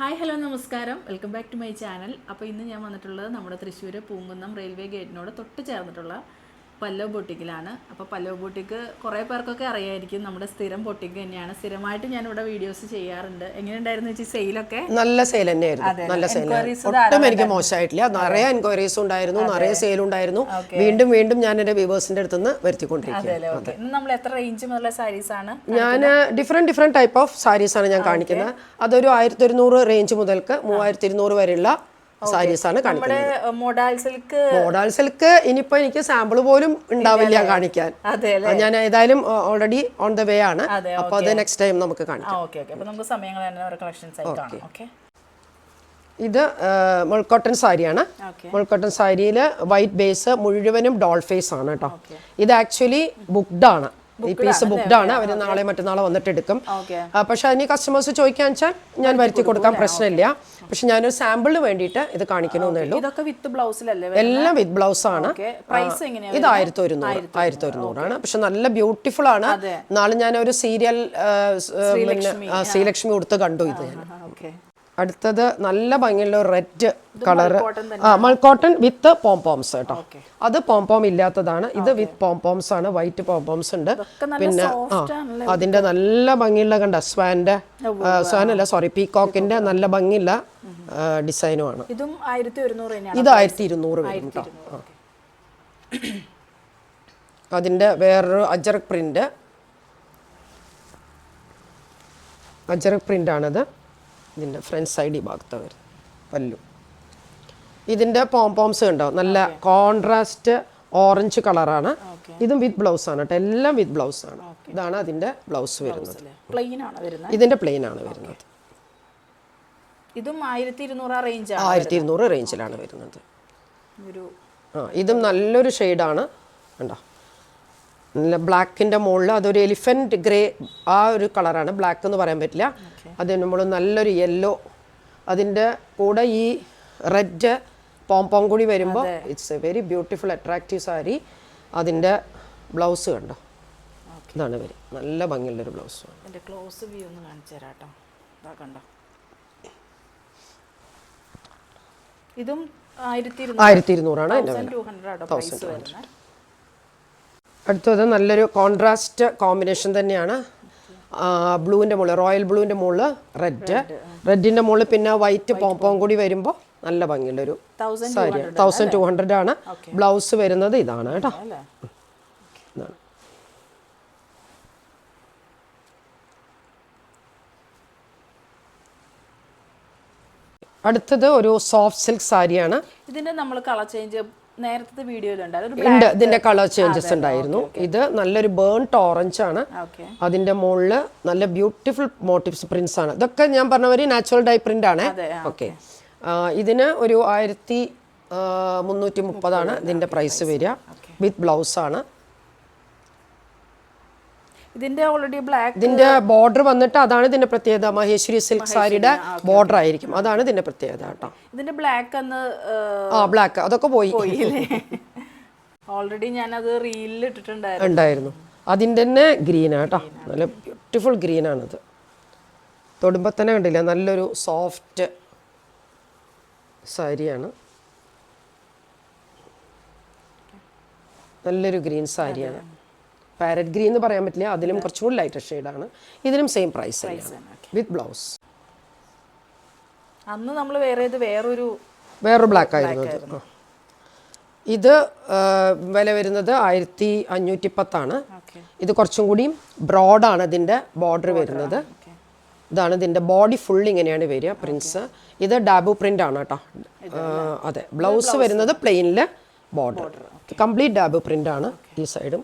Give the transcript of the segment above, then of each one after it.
Hi hello നമസ്കാരം. Welcome back to my channel. അപ്പോൾ ഇന്ന് ഞാൻ വന്നിട്ടുള്ളത് നമ്മുടെ തൃശ്ശൂർ പൂങ്കുന്നം റെയിൽവേ ഗേറ്റിനോട് തൊട്ട് ചേർന്നിട്ടുള്ള പല്ലവ് ബൊട്ടിക്കിലാണ് അപ്പോൾ പല്ലവ് ബൊട്ടിക്ക് കുറേ പേർക്കൊക്കെ അറിയായിരിക്കും നമ്മുടെ സ്ഥിരം ബൊട്ടിക്ക് തന്നെയാണ്. സ്ഥിരമായിട്ട് ഞാൻ ഇവിടെ വീഡിയോസ് ചെയ്യാറുണ്ട്. എങ്ങനെയുണ്ടായിരുന്നു ചേച്ചി സെയിലൊക്കെ? നല്ല സെയിൽ തന്നെയായിരുന്നു. നല്ല സെയിൽ ഒട്ടും എനിക്ക് മോശമായിട്ടില്ല. നിറയെ എൻക്വയറീസ് ഉണ്ടായിരുന്നു. നിറയെ സെയിൽ ഉണ്ടായിരുന്നു. വീണ്ടും വീണ്ടും ഞാൻ എന്റെ വ്യൂവേഴ്സിന്റെ അടുത്ത് നിന്ന് ഇന്ന് നമ്മൾ എത്ര റേഞ്ച് മുതലുള്ള സാരീസ് ആണ് ഞാൻ different different type of saris ആണ് ഞാൻ കാണിക്കുന്നത്. അതൊരു ആയിരത്തി ഒരുന്നൂറ് റേഞ്ച് മുതൽക്ക് മൂവായിരത്തി ഇരുന്നൂറ് വരെയുള്ള സാരീസ് ആണ് കാണിക്കുന്നത്. നമ്മുടെ മൊഡാൽ സിൽക്ക് മോഡൽ സിൽക്ക് ഇനിയിപ്പോ എനിക്ക് സാമ്പിൾ പോലും ഉണ്ടാവില്ല കാണിക്കാൻ. ഞാൻ ഏതായാലും ഓൾറെഡി ഓൺ ദ വേ ആണ്. അപ്പൊ അത് നെക്സ്റ്റ് ടൈം നമുക്ക് കാണിക്കാം. ഇത് മുൾക്കോട്ടൺ സാരിയാണ്. മുൾക്കോട്ടൻ മുൾക്കോട്ടൺ സാരിയിൽ വൈറ്റ് ബേസ് മുഴുവനും ഡോൾ ഫേസ് ആണ് കേട്ടോ. ഇത് ആക്ച്വലി ബുക്ക്ഡ് ആണ്. ഈ പീസ് ബുക്ക്ഡ് ആണ്. അവർ നാളെ മറ്റന്നാളെ വന്നിട്ട് എടുക്കും പക്ഷെ അതിന് കസ്റ്റമേഴ്സ് ചോദിക്കാൻ വെച്ചാൽ ഞാൻ വരുത്തി കൊടുക്കാൻ പ്രശ്നമില്ല. പക്ഷെ ഞാനൊരു സാമ്പിളിന് വേണ്ടിയിട്ട് ഇത് കാണിക്കണമെന്നേ ഉള്ളൂ. ഇതൊക്കെ വിത്ത് ബ്ലൗസിലല്ലേ എല്ലാം വിത്ത് ബ്ലൗസ് ആണ്. ഇത് ആയിരത്തി ഒരുന്നൂറ് ആയിരത്തി ഒരുന്നൂറാണ് പക്ഷെ നല്ല ബ്യൂട്ടിഫുൾ ആണ്. നാളെ ഞാൻ ഒരു സീരിയൽ ശ്രീലക്ഷ്മി. കൊടുത്ത് കണ്ടു ഇത് ഞാൻ. ഓക്കെ അടുത്തത് നല്ല ഭംഗിയുള്ള റെഡ് കളർ ആ മൾക്കോട്ടൺ വിത്ത് പോംപോംസ് കേട്ടോ. അത് പോംപോം ഇല്ലാത്തതാണ്. ഇത് വിത്ത് പോംപോംസ് ആണ്. വൈറ്റ് പോംപോംസ് ഉണ്ട്. പിന്നെ ആ അതിന്റെ നല്ല ഭംഗിയുള്ള കണ്ട സ്വാന്റെ സ്വാൻ അല്ല സോറി പീകോക്കിന്റെ നല്ല ഭംഗിയുള്ള ഡിസൈനുമാണ് ഇതും ഇത് ആയിരത്തി ഇരുന്നൂറ് വരും കേട്ടോ. അതിന്റെ വേറൊരു അജറക് പ്രിന്റ് അജറക് പ്രിന്റ് ഇതിന്റെ ഫ്രണ്ട് സൈഡ് ഈ ഭാഗത്ത് വരുന്നത്. പല്ലു. ഇതിന്റെ പോംപോംസ് ഉണ്ടാവും നല്ല കോൺട്രാസ്റ്റ് ഓറഞ്ച് കളറാണ് ഇതും വിത്ത് ബ്ലൗസ് ആണ് കേട്ടോ എല്ലാം വിത്ത് ബ്ലൗസ് ആണ്. ഇതാണ് അതിന്റെ ബ്ലൗസ് വരുന്നത്. ഇതിന്റെ വരുന്നത്? ഇതിന്റെ പ്ലെയിൻ ആണ് വരുന്നത്. ഇതും ആയിരത്തി ഇരുന്നൂറ് ആ റേഞ്ച് ആയിരത്തി ഇരുന്നൂറ് റേഞ്ചിലാണ് വരുന്നത്. ഒരു ആ ഇതും നല്ലൊരു ഷെയ്ഡാണ് കണ്ടോ? ബ്ലാക്കിന്റെ മുകളിൽ അതൊരു എലിഫന്റ് ഗ്രേ ആ ഒരു കളറാണ്. ബ്ലാക്ക് എന്ന് പറയാൻ പറ്റില്ല. അതിന് നമ്മൾ നല്ലൊരു യെല്ലോ. അതിന്റെ കൂടെ ഈ റെഡ് പോംപോം കൂടി വരുമ്പോൾ it's a very beautiful attractive sari അതിന്റെ ബ്ലൗസ് കണ്ടോ? ഇതാണ് വരും നല്ല ഭംഗിയുള്ളൊരു ബ്ലൗസ് എന്റെ ക്ലോസ് വ്യൂ ഒന്ന് കാണിച്ചു തരാം കേട്ടോ. ഇതാ കണ്ടോ? ഇതും ആയിരത്തി ഇരുന്നൂറാണ് ടു ഹൺഡ്രഡ് അടുത്തത് നല്ലൊരു കോൺട്രാസ്റ്റ് കോമ്പിനേഷൻ തന്നെയാണ്. ബ്ലൂവിന്റെ മുകളിൽ റോയൽ ബ്ലൂവിന്റെ മുകളിൽ റെഡ്. റെഡിന്റെ മുകളിൽ പിന്നെ വൈറ്റ് പോംപോം കൂടി വരുമ്പോൾ നല്ല ഭംഗിയുള്ള ഒരു സാരി. തൗസൻഡ് ടു ഹൺഡ്രഡ് ആണ്. ബ്ലൗസ് വരുന്നത് ഇതാണ് കേട്ടോ. ഇതാണ്. അടുത്തത് ഒരു സോഫ്റ്റ് സിൽക്ക് സാരിയാണ്. ഇതിന്റെ നമ്മൾ കളർ ചേഞ്ച് നേരത്തെ വീഡിയോയിലുണ്ടായിരുന്നു ഉണ്ട്. ഇതിന്റെ കളർ ചേഞ്ചസ് ഉണ്ടായിരുന്നു. ഇത് നല്ലൊരു ബേൺ ഓറഞ്ച് ആണ്. അതിന്റെ മുകളിൽ നല്ല ബ്യൂട്ടിഫുൾ മോട്ടീവ്സ് പ്രിന്റ്സ് ആണ്. ഇതൊക്കെ ഞാൻ പറഞ്ഞ മാതിരി നാച്ചുറൽ ഡൈ പ്രിന്റ് ആണ്. ഓക്കെ. ഇതിന് ഒരു ആയിരത്തി മുന്നൂറ്റി മുപ്പതാണ് ഇതിന്റെ പ്രൈസ് വരിക. വിത്ത് ബ്ലൗസ് ആണ്. ഇതിന്റെ ഓൾറെഡി ബ്ലാക്ക് ഇതിന്റെ ബോർഡർ വന്നിട്ട് അതാണ് ഇതിന്റെ പ്രത്യേകത. മഹേശ്വരി സിൽക്ക് സാരിയുടെ ബോർഡർ ആയിരിക്കും. അതാണ് ഇതിന്റെ പ്രത്യേകത കേട്ടോ. ഇതിന്റെ ബ്ലാക്ക് അന്ന് ആ ബ്ലാക്ക് അതൊക്കെ പോയി. ഓൾറെഡി ഞാൻ അത് റീലിൽ ഇട്ടിട്ടുണ്ടായിരുന്നു. ഉണ്ടായിരുന്നു. അതിന്റെ തന്നെ ഗ്രീനാണ് കേട്ടോ. നല്ല ബ്യൂട്ടിഫുൾ ഗ്രീനാണിത് തൊടുമ്പോൾ തന്നെ കണ്ടില്ല? നല്ലൊരു സോഫ്റ്റ് സാരിയാണ്. നല്ലൊരു ഗ്രീൻ സാരിയാണ്. പാരറ്റ് ഗ്രീൻ എന്ന് പറയാൻ പറ്റില്ല. അതിലും കുറച്ചും കൂടി ലൈറ്റർ ഷെയ്ഡാണ് ഇതിലും സെയിം പ്രൈസ് വിത്ത് ബ്ലൗസ് അന്ന് നമ്മൾ വേറെ ഇത് വേറൊരു വേറൊരു ബ്ലാക്ക് ആയിരുന്നു ഇത്. വില വരുന്നത് ആയിരത്തി അഞ്ഞൂറ്റി പത്താണ് ഇത് കുറച്ചും കൂടി ബ്രോഡാണ് ഇതിന്റെ ബോർഡർ വരുന്നത്. ഇതാണ് ഇതിന്റെ ബോഡി ഫുൾ ഇങ്ങനെയാണ് വരിക പ്രിൻസ് ഇത് ഡാബു പ്രിന്റ് ആണ് കേട്ടോ അതെ. ബ്ലൗസ് വരുന്നത് പ്ലെയിനിൽ ബോർഡർ കംപ്ലീറ്റ് ഡാബു പ്രിന്റ് ആണ് ഈ സൈഡും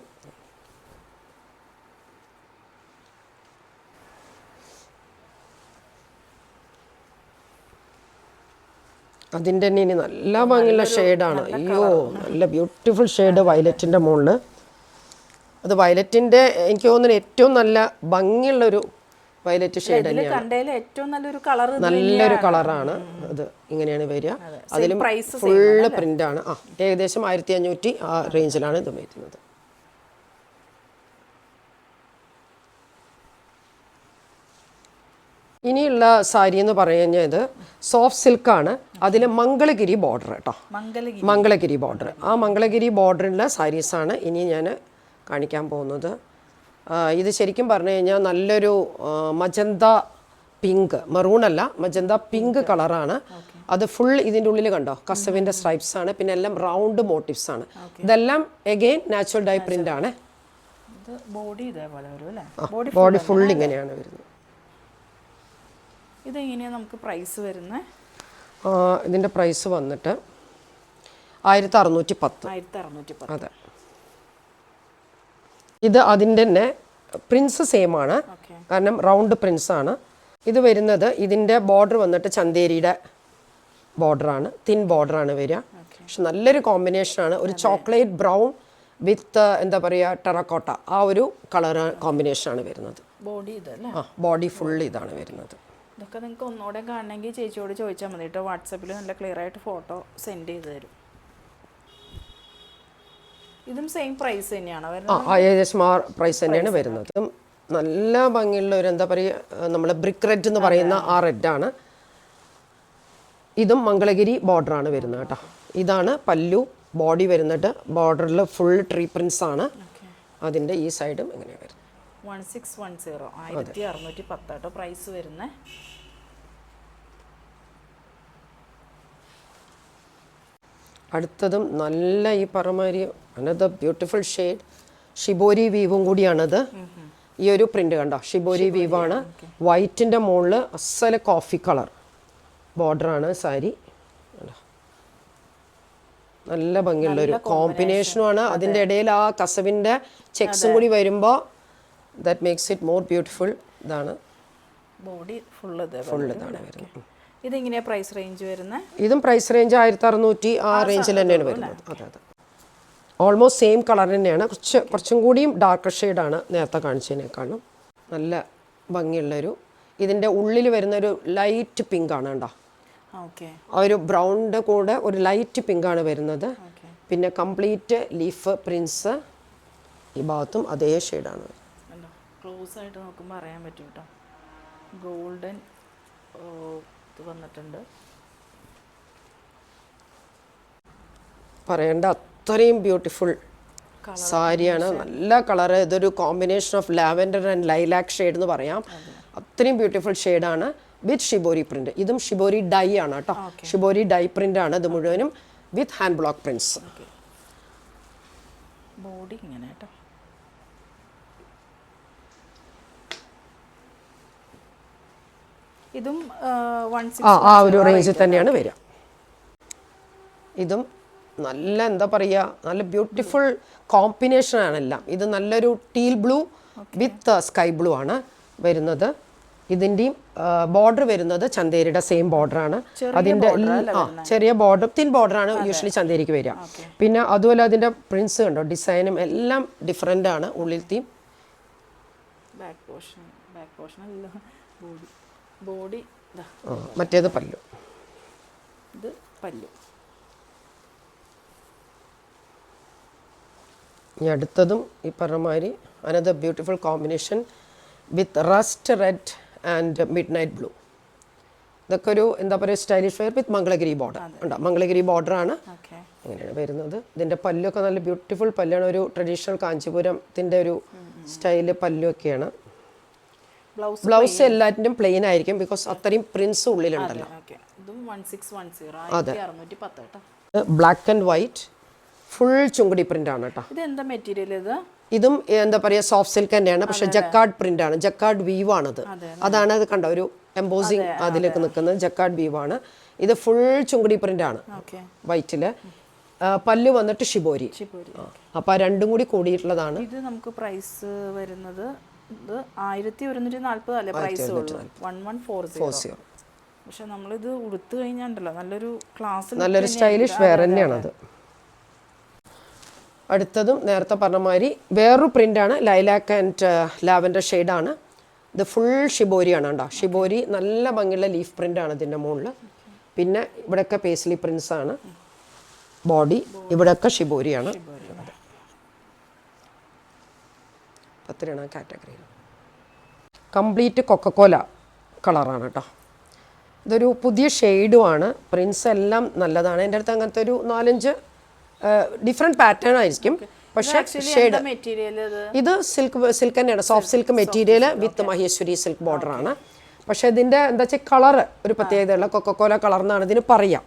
അതിന്റെ തന്നെ ഇനി നല്ല ഭംഗിയുള്ള ഷെയ്ഡാണ് അയ്യോ നല്ല ബ്യൂട്ടിഫുൾ ഷെയ്ഡ് വയലറ്റിന്റെ മുകളിൽ അത് വയലറ്റിന്റെ എനിക്ക് തോന്നുന്നു ഏറ്റവും നല്ല ഭംഗിയുള്ളൊരു വയലറ്റ് ഷെയ്ഡ് തന്നെയാണ്. ഏറ്റവും നല്ലൊരു കളർ നല്ലൊരു കളറാണ് അത് ഇങ്ങനെയാണ് വരിക. അതിലും ഫുള്ള് പ്രിന്റാണ് ആ ഏകദേശം ആയിരത്തി അഞ്ഞൂറ്റി ആ റേഞ്ചിലാണ് ഇത് വരുന്നത്. ഇനിയുള്ള സാരി എന്ന് പറഞ്ഞു ഇത് സോഫ്റ്റ് സിൽക്കാണ്. അതിൽ മംഗളഗിരി ബോർഡർ കേട്ടോ. മംഗളഗിരി. ബോർഡർ. ആ മംഗളഗിരി ബോർഡറിലെ സാരീസാണ് ഇനി ഞാൻ കാണിക്കാൻ പോകുന്നത്. ഇത് ശരിക്കും പറഞ്ഞു കഴിഞ്ഞാൽ നല്ലൊരു മജന്ത പിങ്ക്. മെറൂൺ അല്ല മജന്ത പിങ്ക് കളറാണ്. അത് ഫുൾ ഇതിന്റെ ഉള്ളിൽ കണ്ടോ? കസവിന്റെ സ്ട്രൈപ്സ് ആണ്. പിന്നെ എല്ലാം റൗണ്ട് മോട്ടീവ്സ് ആണ്. ഇതെല്ലാം എഗെയിൻ നാച്ചുറൽ ഡൈ പ്രിന്റ് ആണ്. ബോഡി ഫുൾ ഇങ്ങനെയാണ് വരുന്നത്. ഇതെങ്ങനെയാണ് നമുക്ക് പ്രൈസ് വരുന്നത് ഇതിന്റെ പ്രൈസ് വന്നിട്ട് ആയിരത്തി അറുന്നൂറ്റി പത്ത് ആയിരത്തി അറുന്നൂറ്റി പത്ത് അതെ. ഇത് അതിന്റെ തന്നെ പ്രിൻസ് സെയിം ആണ്. കാരണം റൗണ്ട് പ്രിൻസ് ആണ്. ഇത് വരുന്നത് ഇതിന്റെ ബോർഡർ വന്നിട്ട് ചന്തേരിയുടെ ബോർഡറാണ് തിൻ ബോർഡറാണ് വരിക. പക്ഷെ നല്ലൊരു കോമ്പിനേഷനാണ് ഒരു ചോക്ലേറ്റ് ബ്രൗൺ വിത്ത് എന്താ പറയുക ടെറക്കോട്ട ആ ഒരു കളർ കോമ്പിനേഷനാണ് വരുന്നത്. ബോഡി ആ ബോഡി ഫുൾ ഇതാണ് വരുന്നത്. ഇതൊക്കെ നിങ്ങൾക്ക് ഒന്നുകൂടെ കാണണമെങ്കിൽ ചേച്ചിയോട് ചോദിച്ചാൽ മതി കേട്ടോ. വാട്സപ്പിൽ നല്ല ക്ലിയർ ആയിട്ട് ഫോട്ടോ സെൻഡ് ചെയ്ത് തരും. ഇതും സെയിം പ്രൈസ് തന്നെയാണ്. വരുന്നത് പ്രൈസ് തന്നെയാണ് വരുന്നത്. നല്ല ഭംഗിയുള്ള ഒരു എന്താ പറയുക നമ്മൾ ബ്രിക്ക് റെഡ് എന്ന് പറയുന്ന ആ റെഡാണ് ഇതും മംഗളഗിരി ബോർഡറാണ് വരുന്നത് കേട്ടോ. ഇതാണ് പല്ലു ബോഡി വരുന്നിട്ട് ബോർഡറിൽ ഫുൾ ട്രീ പ്രിൻസ് ആണ്. അതിന്റെ ഈ സൈഡും ഇങ്ങനെയാണ് വരുന്നത്. വൺ സിക്സ് വൺ സീറോ ആയിരത്തി അറുന്നൂറ്റി പത്ത് കേട്ടോ പ്രൈസ് വരുന്നത് അടുത്തതും നല്ല ഈ പറമാരി അനദർ ബ്യൂട്ടിഫുൾ ഷെയ്ഡ് ഷിബോരി വീവും കൂടിയാണത്. ഈ ഒരു പ്രിന്റ് കണ്ടോ? ഷിബോരി വീവാണ് വൈറ്റിന്റെ മുകളിൽ അസല കോഫി കളർ ബോർഡറാണ് സാരി? നല്ല ഭംഗിയുള്ള ഒരു കോമ്പിനേഷനുമാണ് അതിന്റെ ഇടയിൽ ആ കസവിന്റെ ചെക്സും കൂടി വരുമ്പോൾ that makes it more beautiful ഇതാണ്. ബോഡി ഫുൾ ഇത് ഫുൾ ഇതാണ് വരുന്നത്. ഇതെങ്ങനെയാ പ്രൈസ് റേഞ്ച് വരുന്നത്? ഇതും പ്രൈസ് റേഞ്ച് ആയിരത്തി അറുന്നൂറ്റി ആ റേഞ്ചിൽ തന്നെയാണ് വരുന്നത് അതെ അതെ. ഓൾമോസ്റ്റ് സെയിം കളർ തന്നെയാണ്. കുറച്ച് കുറച്ചും കൂടിയും ഡാർക്കർ ഷെയ്ഡാണ് നേരത്തെ കാണിച്ചതിനേക്കാളും നല്ല ഭംഗിയുള്ളൊരു ഇതിന്റെ ഉള്ളിൽ വരുന്നൊരു ലൈറ്റ് പിങ്ക് ആണ് കേട്ടോ ഒരു ബ്രൗണിന്റെ കൂടെ ഒരു ലൈറ്റ് പിങ്ക് ആണ് വരുന്നത്. പിന്നെ കംപ്ലീറ്റ് ലീഫ് പ്രിൻസ് ഈ ഭാഗത്തും അതേ ഷെയ്ഡാണ് കണ്ടോ ക്ലോസ് ആയിട്ട് നോക്കുമ്പോൾ അറിയാൻ പറ്റും കേട്ടോ ഗോൾഡൻ ഇത് വന്നിട്ടുണ്ട്. പറയേണ്ട അത്രയും ബ്യൂട്ടിഫുൾ സാരിയാണ്. നല്ല കളറ് ഇതൊരു combination of lavender and lilac shade എന്ന് പറയാം. അത്രയും ബ്യൂട്ടിഫുൾ ഷെയ്ഡാണ് വിത്ത് ഷിബോരി പ്രിന്റ് ഇതും ഷിബോരി ഡൈ ആണ് കേട്ടോ ഷിബോരി ഡൈ പ്രിന്റ് ആണ് ഇത് മുഴുവനും with hand block prints body ഇങ്ങനെ കേട്ടോ ഇതും ആ ആ ഒരു റേഞ്ചിൽ തന്നെയാണ് വരിക. ഇതും നല്ല എന്താ പറയുക നല്ല ബ്യൂട്ടിഫുൾ കോമ്പിനേഷൻ ആണ് എല്ലാം. ഇത് നല്ലൊരു teal blue with sky blue ആണ് വരുന്നത്. ഇതിന്റെയും ബോർഡർ വരുന്നത് ചന്തേരിയുടെ സെയിം ബോർഡറാണ് അതിന്റെ ആ ചെറിയ ബോർഡർ തിൻ ബോർഡറാണ് യൂഷ്വലി ചന്തേരിക്ക് വരിക. പിന്നെ അതുപോലെ അതിന്റെ പ്രിൻസ് കണ്ടോ? ഡിസൈനും എല്ലാം ഡിഫറെന്റ് ആണ് ഉള്ളിൽ theme back portion back portion body body മറ്റേത് പല്ലു. ഇത് പല്ലു. ഇനി അടുത്തതും ഈ പറഞ്ഞ മാതിരി another beautiful combination with rust red and midnight blue ഇതൊക്കെ ഒരു എന്താ പറയുക stylish wear with Mangalagiri border ഉണ്ടോ മംഗളഗിരി ബോർഡറാണ് ആണ്. അങ്ങനെയാണ് വരുന്നത്. ഇതിന്റെ പല്ലൊക്കെ നല്ല ബ്യൂട്ടിഫുൾ പല്ലാണ്. ഒരു ട്രഡീഷണൽ കാഞ്ചീപുരത്തിന്റെ ഒരു സ്റ്റൈൽ പല്ലൊക്കെയാണ്. ബ്ലൗസ് എല്ലാറ്റിനും പ്ലെയിൻ ആയിരിക്കും ബിക്കോസ് അത്രയും പ്രിൻസ് ഉള്ളിലുണ്ടല്ലോ. അതെ ബ്ലാക്ക് ആൻഡ് വൈറ്റ് ഫുൾ ചുങ്കടി പ്രിന്റ് ആണ് കേട്ടോ. ഇത് എന്താ മെറ്റീരിയൽ ഇത്? ഇതും എന്താ പറയുക സോഫ്റ്റ് സിൽക്ക് തന്നെയാണ്. പക്ഷെ ജക്കാർഡ് പ്രിന്റ് ആണ്. ജക്കാർഡ് വീവ് ആണത് അതാണ് അത് കണ്ട ഒരു എംബോസിങ് അതിലേക്ക് നിൽക്കുന്നത്. ജക്കാർഡ് വീവ് ആണ്. ഇത് ഫുൾ ചുങ്കടി പ്രിന്റ് ആണ്. വൈറ്റിൽ പല്ല് വന്നിട്ട് ഷിബോരി അപ്പൊ രണ്ടും കൂടി കൂടിയിട്ടുള്ളതാണ്. ഇത് നമുക്ക് പ്രൈസ് വരുന്നത് ഇത് ആയിരത്തി ഒരുന്നൂറ്റി നാല്പത് അല്ലേ പ്രൈസ് ഉള്ളൂ വൺ വൺ ഫോർ സീറോ പക്ഷെ നമ്മളിത് ഉടുത്തു കഴിഞ്ഞാണ്ടല്ലോ നല്ലൊരു ക്ലാസ് നല്ലൊരു സ്റ്റൈലിഷ് വെയർ തന്നെയാണത്. അടുത്തതും നേരത്തെ പറഞ്ഞ മാതിരി വേറൊരു പ്രിന്റാണ് ലൈലാക്ക് ആൻഡ് ലാവൻഡർ ഷെയ്ഡാണ് ഇത് ഫുൾ ഷിബോരിയാണ് കേട്ടോ ഷിബോരി നല്ല ഭംഗിയുള്ള ലീഫ് പ്രിന്റാണ് ഇതിന്റെ മുകളിൽ പിന്നെ ഇവിടെയൊക്കെ പേസ്ലി പ്രിൻസ് ആണ്. ബോഡി ഇവിടെയൊക്കെ ഷിബോരിയാണ് പത്തിനാണ് കാറ്റഗറി കംപ്ലീറ്റ് കൊക്കക്കോല കളറാണ് കേട്ടോ. ഇതൊരു പുതിയ ഷെയ്ഡുമാണ്. പ്രിൻസ് എല്ലാം നല്ലതാണ്. എന്റെ അടുത്ത് അങ്ങനത്തെ ഒരു നാലഞ്ച് ഡിഫറെന്റ് പാറ്റേൺ ആയിരിക്കും. പക്ഷേ ഷെയ്ഡ് മെറ്റീരിയൽ ഇത്? സിൽക്ക് സിൽക്ക് തന്നെയാണ്. Soft silk material with Maheshwari silk border ആണ്. പക്ഷേ ഇതിന്റെ എന്താ വെച്ചാൽ കളറ് ഒരു പ്രത്യേകതയുള്ള കൊക്കക്കോല കളർ എന്നാണ് ഇതിന് പറയാം.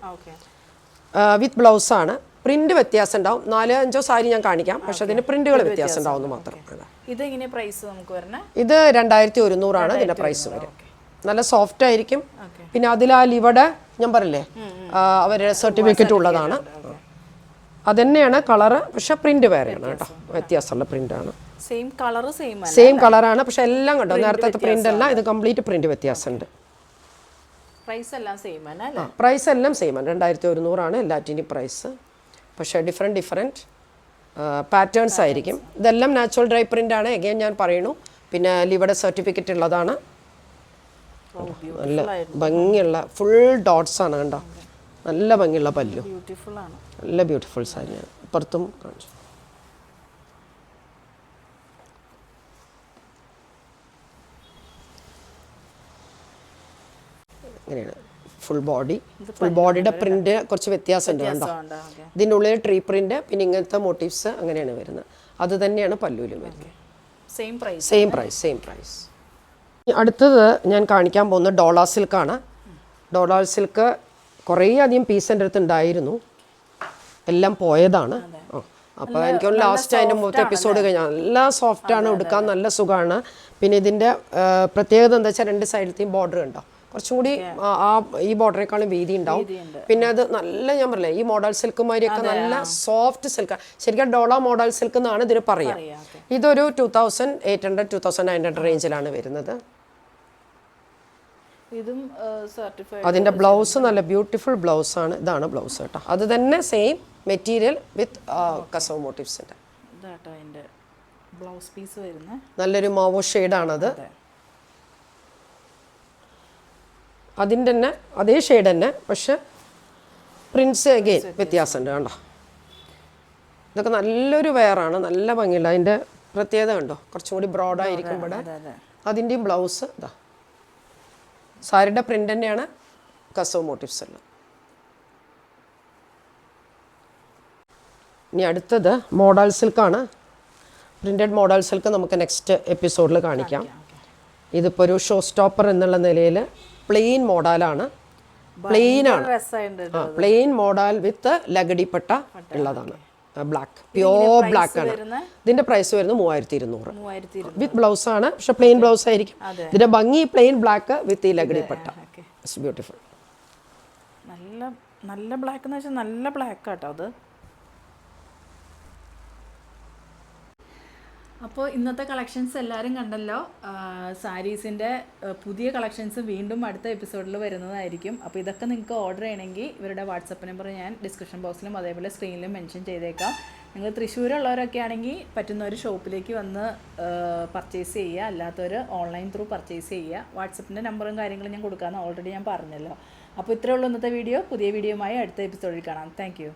വിത്ത് ബ്ലൗസാണ് പ്രിന്റ് വ്യത്യാസം ഉണ്ടാവും. നാലോ അഞ്ചോ സാരി ഞാൻ കാണിക്കാം. പക്ഷേ അതിന് പ്രിന്റുകൾ വ്യത്യാസം ഉണ്ടാവും എന്ന് മാത്രം. അതാ. ഇത് എങ്ങനെ പ്രൈസ് നമുക്ക് വരണേ? ഇത് രണ്ടായിരത്തി ഒരുന്നൂറാണ് ഇതിന്റെ പ്രൈസ് വരും. നല്ല സോഫ്റ്റ് ആയിരിക്കും. പിന്നെ അതിൽ ആ ലിവടെ ഞാൻ പറയല്ലേ അവരുടെ സർട്ടിഫിക്കറ്റ് ഉള്ളതാണ്. അതന്നെയാണ് കളറ് പക്ഷെ പ്രിന്റ് വേറെയാണ് കേട്ടോ. വ്യത്യാസമുള്ള പ്രിന്റ് ആണ്. സെയിം കളർ സെയിം സെയിം കളറാണ് പക്ഷെ എല്ലാം കണ്ടോ? നേരത്തെ പ്രിന്റ് അല്ല ഇത് കംപ്ലീറ്റ് പ്രിന്റ് വ്യത്യാസമുണ്ട്. പ്രൈസ് എല്ലാം സെയിം ആണ് പ്രൈസ് എല്ലാം സെയിം ആണ്. രണ്ടായിരത്തി ഒരുന്നൂറാണ് എല്ലാറ്റിന്റെയും പ്രൈസ് പക്ഷേ ഡിഫറെന്റ് ഡിഫറെന്റ് പാറ്റേൺസ് ആയിരിക്കും. ഇതെല്ലാം നാച്ചുറൽ ഡ്രൈ പ്രിന്റ് ആണ്. എഗെയിൻ ഞാൻ പറയുന്നു. പിന്നെ ലിവയുടെ സർട്ടിഫിക്കറ്റ് ഉള്ളതാണ്. നല്ല ഭംഗിയുള്ള ഫുൾ ഡോട്ട്സ് ആണ് കണ്ടോ? നല്ല ഭംഗിയുള്ള പല്ലു. നല്ല ബ്യൂട്ടിഫുൾ സാരിയാണ് ഇപ്പുറത്തും കാണിച്ചു. ഇങ്ങനെയാണ്. ഫുൾ ബോഡി ഫുൾ ബോഡിയുടെ പ്രിന്റ് കുറച്ച് വ്യത്യാസമുണ്ട് കണ്ടോ? ഇതിന്റെ ഉള്ളിൽ ട്രീ പ്രിന്റ് പിന്നെ ഇങ്ങനത്തെ മോട്ടീവ്സ് അങ്ങനെയാണ് വരുന്നത്. അത് തന്നെയാണ് പല്ലൂലും വരുന്നത്. Same price same price same price അടുത്തത് ഞാൻ കാണിക്കാൻ പോകുന്നത് ഡോളാർ സിൽക്കാണ്. ഡോളാർ സിൽക്ക് കുറേ അധികം പീസ് എന്റെ അടുത്ത് ഉണ്ടായിരുന്നു. എല്ലാം പോയതാണ്. അപ്പോൾ എനിക്ക് ലാസ്റ്റ് അതിന്റെ മുമ്പത്തെ എപ്പിസോഡ് കഴിഞ്ഞാൽ നല്ല സോഫ്റ്റ് ആണ് എടുക്കാൻ നല്ല സുഖമാണ്. പിന്നെ ഇതിന്റെ പ്രത്യേകത എന്താ വെച്ചാൽ രണ്ട് സൈഡിലത്തെയും ബോർഡർ ഉണ്ടോ? കുറച്ചും കൂടി ആ, ഈ ബോർഡറേക്കാളും വീതി ഉണ്ടാവും പിന്നെ അത് നല്ല ഞാൻ പറഞ്ഞില്ലേ ഈ മോഡൽ സിൽക്ക് മാതിരിയൊക്കെ നല്ല സോഫ്റ്റ് സിൽക്ക് ശരിക്കും ഡോള മോഡൽ സിൽക്ക് എന്നാണ് ഇതിന് പറയാം. ഇതൊരു two thousand eight hundred two thousand nine hundred റേഞ്ചിലാണ് വരുന്നത്. അതിന്റെ ബ്ലൗസ് നല്ല ബ്യൂട്ടിഫുൾ ബ്ലൗസ് ആണ്. ഇതാണ് ബ്ലൗസ് കേട്ടോ. അത് തന്നെ സെയിം മെറ്റീരിയൽ വിത്ത് കസവ് മോട്ടീവ്സിന്റെ ബ്ലൗസ് പീസ് വരുന്നത് നല്ലൊരു മാവോ ഷെയ്ഡാണത് അതിന്റെ തന്നെ അതേ ഷെയ്ഡ് തന്നെ പക്ഷെ പ്രിൻസ് അഗെയിൻ വ്യത്യാസമുണ്ട് കണ്ടോ? ഇതൊക്കെ നല്ലൊരു വെയറാണ് നല്ല ഭംഗിയുണ്ട്. അതിന്റെ പ്രത്യേകത കണ്ടോ? കുറച്ചും കൂടി ബ്രോഡായിരിക്കും ഇവിടെ അതെ അതെ. അതിന്റെയും ബ്ലൗസ് ഇതാ സാരിയുടെ പ്രിന്റ് തന്നെയാണ് കസവ് മോട്ടീവ്സ് എല്ലാം ഇനി അടുത്തത് മോഡൽ സിൽക്കാണ് പ്രിന്റഡ് മോഡൽ സിൽക്ക് നമുക്ക് നെക്സ്റ്റ് എപ്പിസോഡിൽ കാണിക്കാം. ഇതിപ്പോൾ ഒരു ഷോ സ്റ്റോപ്പർ എന്നുള്ള നിലയിൽ പ്ലെയിൻ മോഡലാണ്. പ്ലെയിൻ ആണ് ആ പ്ലെയിൻ മോഡൽ വിത്ത് ലഗടിപ്പട്ട ഉള്ളതാണ്. ബ്ലാക്ക്. പ്യോർ ബ്ലാക്ക് ആണ്. ഇതിന്റെ പ്രൈസ് വരുന്നത് മൂവായിരത്തി ഇരുന്നൂറ് വിത്ത് ബ്ലൗസ് ആണ്. പക്ഷെ പ്ലെയിൻ ബ്ലൗസ് ആയിരിക്കും. ഇതിന്റെ ഭംഗി പ്ലെയിൻ ബ്ലാക്ക് വിത്ത് ഈ ലഗടിപ്പട്ട. ഇറ്റ്സ് ബ്യൂട്ടിഫുൾ നല്ല നല്ല ബ്ലാക്ക് എന്ന് വെച്ചാൽ നല്ല ബ്ലാക്ക് ആട്ടോ അത്. അപ്പോൾ ഇന്നത്തെ കളക്ഷൻസ് എല്ലാവരും കണ്ടല്ലോ. സാരീസിന്റെ പുതിയ കളക്ഷൻസ് വീണ്ടും അടുത്ത എപ്പിസോഡിൽ വരുന്നതായിരിക്കും. അപ്പോൾ ഇതൊക്കെ നിങ്ങൾക്ക് ഓർഡർ ചെയ്യണമെങ്കിൽ ഇവരുടെ വാട്സപ്പ് നമ്പർ ഞാൻ ഡിസ്ക്രിപ്ഷൻ ബോക്സിലും അതേപോലെ സ്ക്രീനിലും മെൻഷൻ ചെയ്തേക്കാം. നിങ്ങൾ തൃശ്ശൂരുള്ളവരൊക്കെ ആണെങ്കിൽ പറ്റുന്ന ഒരു ഷോപ്പിലേക്ക് വന്ന് പർച്ചേസ് ചെയ്യുക. അല്ലാത്തവർ ഓൺലൈൻ ത്രൂ പർച്ചേസ് ചെയ്യുക. വാട്സപ്പിന്റെ നമ്പറും കാര്യങ്ങളും ഞാൻ കൊടുക്കാമെന്ന് ഓൾറെഡി ഞാൻ പറഞ്ഞല്ലോ. അപ്പോൾ ഇത്രയേ ഉള്ളൂ ഇന്നത്തെ വീഡിയോ പുതിയ വീഡിയോയുമായി അടുത്ത എപ്പിസോഡിൽ കാണാം. Thank you